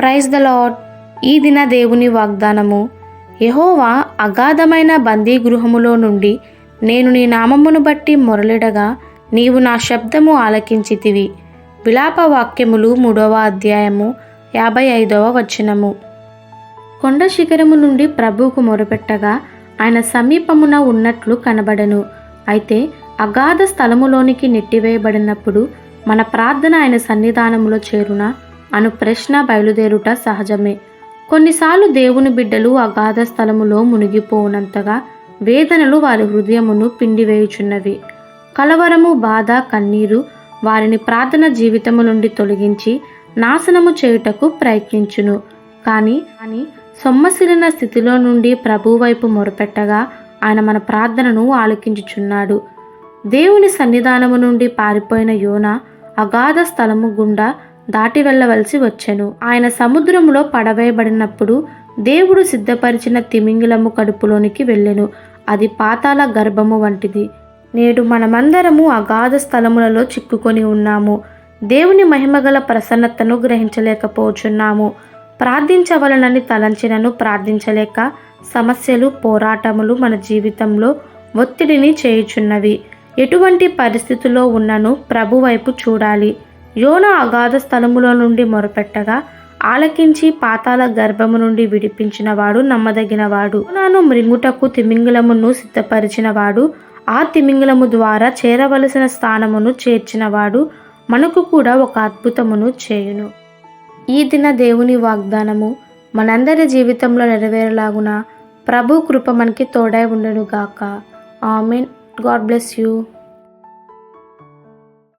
Praise the lord ఈ దిన దేవుని వాగ్దానము. యహోవా అగాధమైన బందీ గృహములో నుండి నేను నీ నామమును బట్టి మొరలిడగా నీవు నా శబ్దము ఆలకించితివి. విలాప వాక్యములు మూడవ అధ్యాయము యాభై ఐదవ వచనము. కొండ శిఖరము నుండి ప్రభువుకు మొరపెట్టగా ఆయన సమీపమున ఉన్నట్లు కనబడను. అయితే అగాధ స్థలములోనికి నెట్టివేయబడినప్పుడు మన ప్రార్థన ఆయన సన్నిధానములో చేరున? అను ప్రశ్న బయలుదేరుట సహజమే. కొన్నిసార్లు దేవుని బిడ్డలు అగాధ స్థలములో మునిగిపోనంతగా వేదనలు వారి హృదయమును పిండివేయుచున్నవి కలవరము బాధ కన్నీరు వారిని ప్రార్థన జీవితము నుండి తొలగించి నాశనము చేయుటకు ప్రయత్నించును. కానీ అని సొమ్మసిలిన స్థితిలో నుండి ప్రభు వైపు మొరపెట్టగా ఆయన మన ప్రార్థనను ఆలకించుచున్నాడు. దేవుని సన్నిధానము నుండి పారిపోయిన యోన అగాధ స్థలము గుండా దాటి వెళ్ళవలసి వచ్చెను. ఆయన సముద్రంలో పడవేయబడినప్పుడు దేవుడు సిద్ధపరిచిన తిమింగిలము కడుపులోనికి వెళ్ళెను. అది పాతాల గర్భము వంటిది. నేడు మనమందరము అగాధ స్థలములలో చిక్కుకొని ఉన్నాము. దేవుని మహిమగల ప్రసన్నతను గ్రహించలేకపోచున్నాము. ప్రార్థించవలనని తలంచినను ప్రార్థించలేక సమస్యలు పోరాటములు మన జీవితంలో ఒత్తిడిని చేయుచున్నవి. ఎటువంటి పరిస్థితుల్లో ఉన్నను ప్రభు వైపు చూడాలి. యోన అగాధ స్థలములో నుండి మొరపెట్టగా ఆలకించి పాతాల గర్భము నుండి విడిపించినవాడు నమ్మదగినవాడు. యోనాను మృంగుటకు తిమింగలమును సిద్ధపరిచినవాడు ఆ తిమింగలము ద్వారా చేరవలసిన స్థానమును చేర్చినవాడు మనకు కూడా ఒక అద్భుతమును చేయును. ఈ దిన దేవుని వాగ్దానము మనందరి జీవితంలో నెరవేరలాగున ప్రభు కృప మనకి తోడై ఉండనుగాక. ఆమెన్. God bless you.